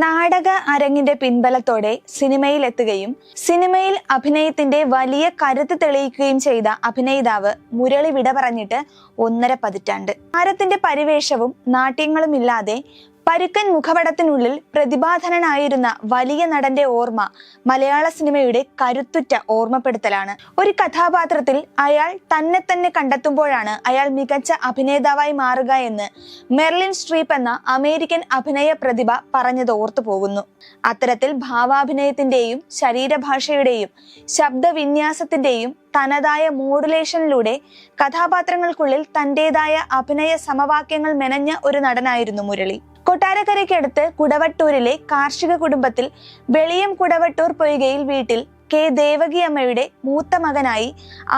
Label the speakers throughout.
Speaker 1: നാടക അരങ്ങിന്റെ പിൻബലത്തോടെ സിനിമയിൽ എത്തുകയും സിനിമയിൽ അഭിനയത്തിന്റെ വലിയ കരുത്ത് തെളിയിക്കുകയും ചെയ്ത അഭിനേതാവ് മുരളി വിട പറഞ്ഞിട്ട് ഒന്നര പതിറ്റാണ്ട്. താരത്തിന്റെ പരിവേഷവും നാട്യങ്ങളും ഇല്ലാതെ പരുക്കൻ മുഖപടത്തിനുള്ളിൽ പ്രതിഭാധനനായിരുന്ന വലിയ നടന്റെ ഓർമ്മ മലയാള സിനിമയുടെ കരുത്തുറ്റ ഓർമ്മപ്പെടുത്തലാണ്. ഒരു കഥാപാത്രത്തിൽ അയാൾ തന്നെ തന്നെ കണ്ടെത്തുമ്പോഴാണ് അയാൾ മികച്ച അഭിനേതാവായി മാറുക എന്ന് മെർലിൻ സ്ട്രീപ്പ് എന്ന അമേരിക്കൻ അഭിനയ പ്രതിഭ പറഞ്ഞത് ഓർത്തു പോകുന്നു. അത്തരത്തിൽ ഭാവാഭിനയത്തിന്റെയും ശരീരഭാഷയുടെയും ശബ്ദവിന്യാസത്തിന്റെയും തനതായ മോഡുലേഷനിലൂടെ കഥാപാത്രങ്ങൾക്കുള്ളിൽ തന്റേതായ അഭിനയ സമവാക്യങ്ങൾ മെനഞ്ഞ ഒരു നടനായിരുന്നു മുരളി. കൊട്ടാരക്കരയ്ക്കടുത്ത് കുടവട്ടൂരിലെ കാർഷിക കുടുംബത്തിൽ വെളിയം കുടവട്ടൂർ പൊയ്കയിൽ വീട്ടിൽ കെ ദേവകി അമ്മയുടെ മൂത്ത മകനായി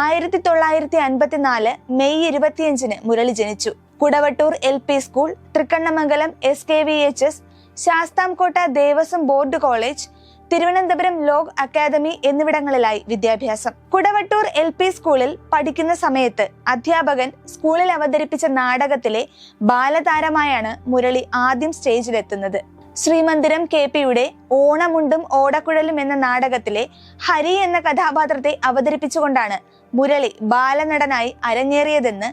Speaker 1: ആയിരത്തി തൊള്ളായിരത്തി അൻപത്തിനാല് മെയ് ഇരുപത്തിയഞ്ചിന് മുരളി ജനിച്ചു. Kudavattoor L P school Thrikkannamangalam S K V H S Sasthamkotta Devaswom board college Thiruvananthapuram law academy എന്നിവിടങ്ങളിലായി വിദ്യാഭ്യാസം. കുടവട്ടൂർ എൽ പി സ്കൂളിൽ പഠിക്കുന്ന സമയത്ത് അധ്യാപകൻ സ്കൂളിൽ അവതരിപ്പിച്ച നാടകത്തിലെ ബാലതാരമായാണ് മുരളി ആദ്യം സ്റ്റേജിലെത്തുന്നത്. ശ്രീമന്ദിരം കെ പിയുടെ ഓണമുണ്ടും ഓടക്കുഴലും എന്ന നാടകത്തിലെ ഹരി എന്ന കഥാപാത്രത്തെ അവതരിപ്പിച്ചുകൊണ്ടാണ് മുരളി ബാലനടനായി അരങ്ങേറിയതെന്ന്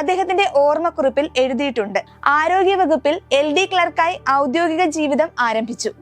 Speaker 1: അദ്ദേഹത്തിന്റെ ഓർമ്മക്കുറിപ്പിൽ എഴുതിയിട്ടുണ്ട്. ആരോഗ്യവകുപ്പിൽ എൽ ഡി ക്ലർക്കായി ഔദ്യോഗിക ജീവിതം ആരംഭിച്ചു.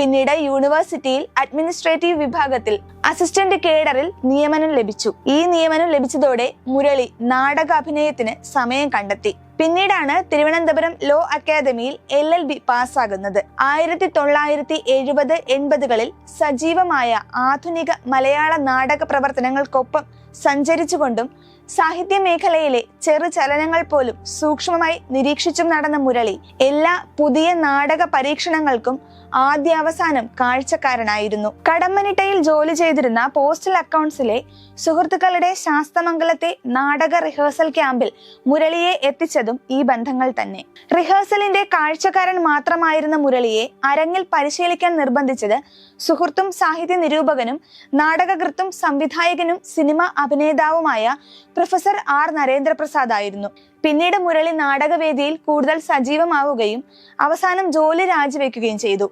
Speaker 1: പിന്നീട് യൂണിവേഴ്സിറ്റിയിൽ അഡ്മിനിസ്ട്രേറ്റീവ് വിഭാഗത്തിൽ അസിസ്റ്റന്റ് കേഡറിൽ നിയമനം ലഭിച്ചു. ഈ നിയമനം ലഭിച്ചതോടെ മുരളി നാടക അഭിനയത്തിന് സമയം കണ്ടെത്തി. പിന്നീടാണ് തിരുവനന്തപുരം ലോ അക്കാദമിയിൽ എൽ എൽ ബി പാസ്സാകുന്നത്. ആയിരത്തി തൊള്ളായിരത്തി എഴുപത് എൺപതുകളിൽ സജീവമായ ആധുനിക മലയാള നാടക പ്രവർത്തനങ്ങൾക്കൊപ്പം സഞ്ചരിച്ചുകൊണ്ടും സാഹിത്യ മേഖലയിലെ ചെറു ചലനങ്ങൾ പോലും സൂക്ഷ്മമായി നിരീക്ഷിച്ചും നടന്ന മുരളി എല്ലാ പുതിയ നാടക പരീക്ഷണങ്ങൾക്കും ആദ്യാവസാനം കാഴ്ചക്കാരനായിരുന്നു. കടമ്മനിട്ടയിൽ ജോലി ചെയ്തിരുന്ന പോസ്റ്റൽ അക്കൗണ്ട്സിലെ സുഹൃത്തുക്കളുടെ ശാസ്തമംഗലത്തെ നാടക റിഹേഴ്സൽ ക്യാമ്പിൽ മുരളിയെ എത്തിച്ചതും ഈ ബന്ധങ്ങൾ തന്നെ. റിഹേഴ്സലിന്റെ കാഴ്ചക്കാരൻ മാത്രമായിരുന്ന മുരളിയെ അരങ്ങിൽ പരിശീലിക്കാൻ നിർബന്ധിച്ചത് സുഹൃത്തും സാഹിത്യ നിരൂപകനും നാടകകൃത്തും സംവിധായകനും സിനിമ അഭിനേതാവുമായ പ്രൊഫസർ ആർ നരേന്ദ്രപ്രസാദ് ആയിരുന്നു പിന്നീട് മുരളി നാടകവേദിയിൽ കൂടുതൽ സജീവമാവുകയും അവസാനം ജോലി രാജിവെക്കുകയും ചെയ്തു.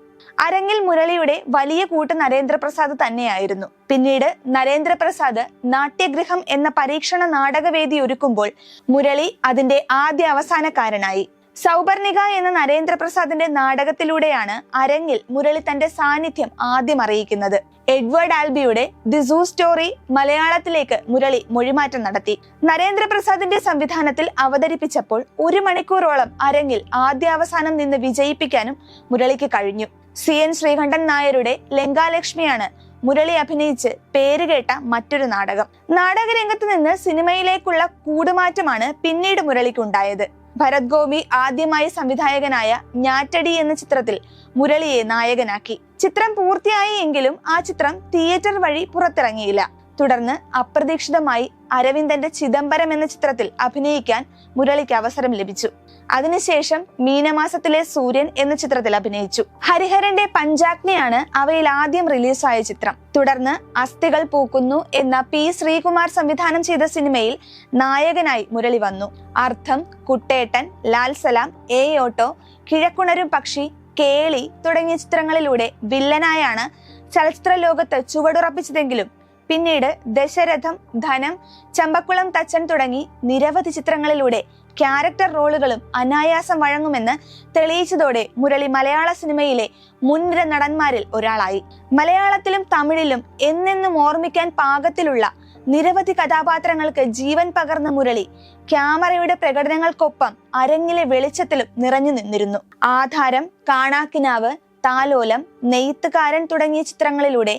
Speaker 1: അരങ്ങിൽ മുരളിയുടെ വലിയ കൂട്ട് നരേന്ദ്രപ്രസാദ് തന്നെയായിരുന്നു. പിന്നീട് നരേന്ദ്രപ്രസാദ് നാട്യഗൃഹം എന്ന പരീക്ഷണ നാടകവേദി ഒരുക്കുമ്പോൾ മുരളി അതിന്റെ ആദ്യ അവസാനക്കാരനായി. സൗപർണിക എന്ന നരേന്ദ്രപ്രസാദിന്റെ നാടകത്തിലൂടെയാണ് അരങ്ങിൽ മുരളി തന്റെ സാന്നിധ്യം ആദ്യം അറിയിക്കുന്നത്. എഡ്വേർഡ് ആൽബിയുടെ ദി സൂ സ്റ്റോറി മലയാളത്തിലേക്ക് മുരളി മൊഴിമാറ്റം നടത്തി. നരേന്ദ്രപ്രസാദിന്റെ സംവിധാനത്തിൽ അവതരിപ്പിച്ചപ്പോൾ ഒരു മണിക്കൂറോളം അരങ്ങിൽ ആദ്യാവസാനം നിന്ന് വിജയിപ്പിക്കാനും മുരളിക്ക് കഴിഞ്ഞു. സി എൻ ശ്രീകണ്ഠൻ നായരുടെ ലങ്കാലക്ഷ്മിയാണ് മുരളി അഭിനയിച്ച് പേരുകേട്ട മറ്റൊരു നാടകം. നാടകരംഗത്ത് നിന്ന് സിനിമയിലേക്കുള്ള കൂടുമാറ്റമാണ് പിന്നീട് മുരളിക്കുണ്ടായത്. ഭരത് ഗോപി ആദ്യമായി സംവിധായകനായ ഞാറ്റടി എന്ന ചിത്രത്തിൽ മുരളിയെ നായകനാക്കി. ചിത്രം പൂർത്തിയായി എങ്കിലും ആ ചിത്രം തിയേറ്റർ വഴി പുറത്തിറങ്ങിയില്ല. തുടർന്ന് അപ്രതീക്ഷിതമായി അരവിന്ദന്റെ ചിദംബരം എന്ന ചിത്രത്തിൽ അഭിനയിക്കാൻ മുരളിക്ക് അവസരം ലഭിച്ചു. അതിനുശേഷം മീനമാസത്തിലെ സൂര്യൻ എന്ന ചിത്രത്തിൽ അഭിനയിച്ചു. ഹരിഹരന്റെ പഞ്ചാഗ്നിയാണ് അവയിൽ ആദ്യം റിലീസായ ചിത്രം. തുടർന്ന് അസ്ഥികൾ പൂക്കുന്നു എന്ന പി ശ്രീകുമാർ സംവിധാനം ചെയ്ത സിനിമയിൽ നായകനായി മുരളി വന്നു. അർത്ഥം കുട്ടേട്ടൻ ലാൽ സലാം എ ഓട്ടോ കിഴക്കുണരും പക്ഷി കേളി തുടങ്ങിയ ചിത്രങ്ങളിലൂടെ വില്ലനായാണ് ചലച്ചിത്ര ലോകത്ത് ചുവടുറപ്പിച്ചതെങ്കിലും പിന്നീട് ദശരഥം ധനം ചമ്പക്കുളം തച്ചൻ തുടങ്ങി നിരവധി ചിത്രങ്ങളിലൂടെ ക്യാരക്ടർ റോളുകളും അനായാസം വഴങ്ങുമെന്ന് തെളിയിച്ചതോടെ മുരളി മലയാള സിനിമയിലെ മുൻനിര നടന്മാരിൽ ഒരാളായി. മലയാളത്തിലും തമിഴിലും എന്നെന്നും ഓർമ്മിക്കാൻ പാകത്തിലുള്ള നിരവധി കഥാപാത്രങ്ങൾക്ക് ജീവൻ പകർന്ന മുരളി ക്യാമറയുടെ പ്രകടനങ്ങൾക്കൊപ്പം അരങ്ങിലെ വെളിച്ചത്തിലും നിറഞ്ഞു നിന്നിരുന്നു. ആധാരം കാണാക്കിനാവ് താലോലം നെയ്ത്തുകാരൻ തുടങ്ങിയ ചിത്രങ്ങളിലൂടെ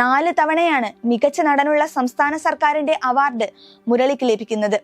Speaker 1: നാല് തവണയാണ് മികച്ച നടനുള്ള സംസ്ഥാന സർക്കാരിന്റെ അവാർഡ് മുരളിക്ക് ലഭിക്കുന്നത്.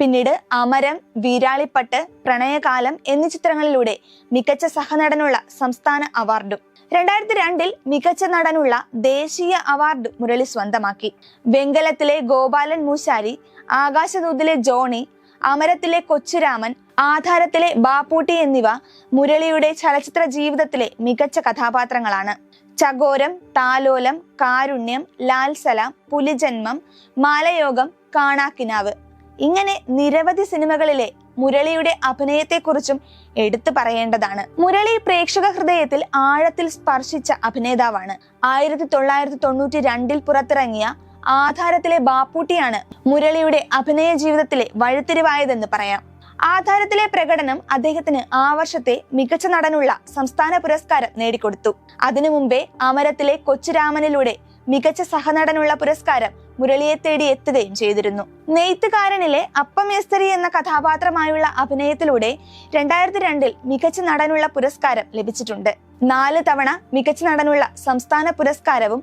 Speaker 1: പിന്നീട് അമരം വീരാളിപ്പട്ട് പ്രണയകാലം എന്നീ ചിത്രങ്ങളിലൂടെ മികച്ച സഹനടനുള്ള സംസ്ഥാന അവാർഡും. രണ്ടായിരത്തി രണ്ടിൽ മികച്ച നടനുള്ള ദേശീയ അവാർഡ് മുരളി സ്വന്തമാക്കി. വെങ്കലത്തിലെ ഗോപാലൻ മൂശാരി ആകാശദൂതിലെ ജോണി അമരത്തിലെ കൊച്ചുരാമൻ ആധാരത്തിലെ ബാപ്പൂട്ടി എന്നിവ മുരളിയുടെ ചലച്ചിത്ര ജീവിതത്തിലെ മികച്ച കഥാപാത്രങ്ങളാണ്. ചകോരം താലോലം കാരുണ്യം ലാൽസല പുലിജന്മം മാലയോഗം കാണാക്കിനാവ്. ഇങ്ങനെ നിരവധി സിനിമകളിലെ മുരളിയുടെ അഭിനയത്തെക്കുറിച്ചും എടുത്തു പറയേണ്ടതാണ്. മുരളി പ്രേക്ഷക ഹൃദയത്തിൽ ആഴത്തിൽ സ്പർശിച്ച അഭിനേതാവാണ്. ആയിരത്തി തൊള്ളായിരത്തി തൊണ്ണൂറ്റി രണ്ടിൽ പുറത്തിറങ്ങിയ ആധാരത്തിലെ ബാപ്പൂട്ടിയാണ് മുരളിയുടെ അഭിനയ ജീവിതത്തിലെ വഴിത്തിരിവായതെന്ന് പറയാം. ആധാരത്തിലെ പ്രകടനം അദ്ദേഹത്തിന് ആ വർഷത്തെ മികച്ച നടനുള്ള സംസ്ഥാന പുരസ്കാരം നേടിക്കൊടുത്തു. അതിനു മുമ്പേ അമരത്തിലെ കൊച്ചുരാമനിലൂടെ മികച്ച സഹനടനുള്ള പുരസ്കാരം മുരളിയെ തേടി എത്തുകയും ചെയ്തിരുന്നു. നെയ്ത്തുകാരനിലെ അപ്പമേസ്തരി എന്ന കഥാപാത്രമായുള്ള അഭിനയത്തിലൂടെ രണ്ടായിരത്തി രണ്ടിൽ മികച്ച നടനുള്ള പുരസ്കാരം ലഭിച്ചിട്ടുണ്ട്. നാല് തവണ മികച്ച നടനുള്ള സംസ്ഥാന പുരസ്കാരവും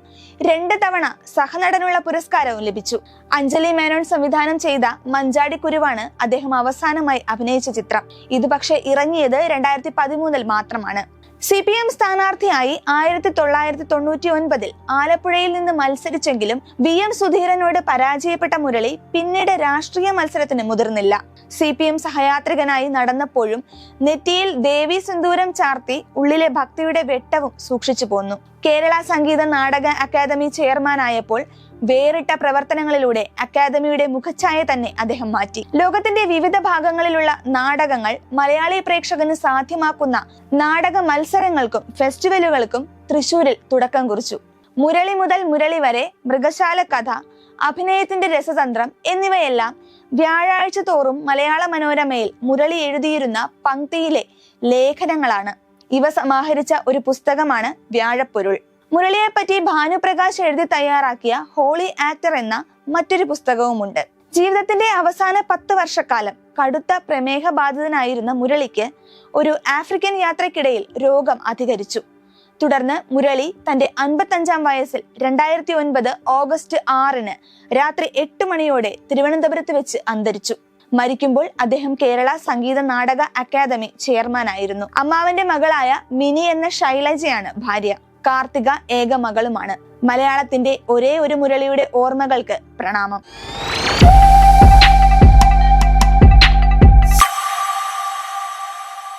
Speaker 1: രണ്ട് തവണ സഹനടനുള്ള പുരസ്കാരവും ലഭിച്ചു. അഞ്ജലി മേനോൻ സംവിധാനം ചെയ്ത മഞ്ചാടി കുരുവാണ് അദ്ദേഹം അവസാനമായി അഭിനയിച്ച ചിത്രം. ഇത് പക്ഷേ ഇറങ്ങിയത് രണ്ടായിരത്തി പതിമൂന്നിൽ മാത്രമാണ്. സി പി എം സ്ഥാനാർത്ഥിയായി ആയിരത്തി തൊള്ളായിരത്തി തൊണ്ണൂറ്റി ഒൻപതിൽ ആലപ്പുഴയിൽ നിന്ന് മത്സരിച്ചെങ്കിലും വി എം സുധീരനോട് പരാജയപ്പെട്ട മുരളി പിന്നീട് രാഷ്ട്രീയ മത്സരത്തിന് മുതിർന്നില്ല. സി പി എം സഹയാത്രികനായി നടന്നപ്പോഴും നെറ്റിയിൽ ദേവി സിന്ദൂരം ചാർത്തി ഉള്ളിലെ ഭക്തിയുടെ വെട്ടവും സൂക്ഷിച്ചു പോന്നു. കേരള സംഗീത നാടക അക്കാദമി ചെയർമാനായപ്പോൾ വേറിട്ട പ്രവർത്തനങ്ങളിലൂടെ അക്കാദമിയുടെ മുഖഛായ തന്നെ അദ്ദേഹം മാറ്റി. ലോകത്തിന്റെ വിവിധ ഭാഗങ്ങളിലുള്ള നാടകങ്ങൾ മലയാളി പ്രേക്ഷകന് സാധ്യമാക്കുന്ന നാടക മത്സരങ്ങൾക്കും ഫെസ്റ്റിവലുകൾക്കും തൃശൂരിൽ തുടക്കം കുറിച്ചു. മുരളി മുതൽ മുരളി വരെ മൃഗശാല കഥ അഭിനയത്തിന്റെ രസതന്ത്രം എന്നിവയെല്ലാം വ്യാഴാഴ്ച തോറും മലയാള മനോരമയിൽ മുരളി എഴുതിയിരുന്ന പങ്ക്തിയിലെ ലേഖനങ്ങളാണ്. ഇവ സമാഹരിച്ച ഒരു പുസ്തകമാണ് വ്യാഴപ്പൊരുൾ. മുരളിയെപ്പറ്റി ഭാനുപ്രകാശ് എഴുതി തയ്യാറാക്കിയ ഹോളി ആക്ടർ എന്ന മറ്റൊരു പുസ്തകവുമുണ്ട്. ജീവിതത്തിന്റെ അവസാന പത്ത് വർഷക്കാലം കടുത്ത പ്രമേഹ ബാധിതനായിരുന്ന മുരളിക്ക് ഒരു ആഫ്രിക്കൻ യാത്രക്കിടയിൽ രോഗം അധികരിച്ചു. തുടർന്ന് മുരളി തന്റെ അൻപത്തഞ്ചാം വയസ്സിൽ രണ്ടായിരത്തി ഒൻപത് ഓഗസ്റ്റ് ആറിന് രാത്രി എട്ട് മണിയോടെ തിരുവനന്തപുരത്ത് വെച്ച് അന്തരിച്ചു. മരിക്കുമ്പോൾ അദ്ദേഹം കേരള സംഗീത നാടക അക്കാദമി ചെയർമാനായിരുന്നു. അമ്മാവന്റെ മകളായ മിനി എന്ന ശൈലജയാണ് ഭാര്യ. കാർത്തിക ഏക മകളുമാണ്. മലയാളത്തിന്റെ ഒരേ ഒരു മുരളിയുടെ ഓർമ്മകൾക്ക് പ്രണാമം.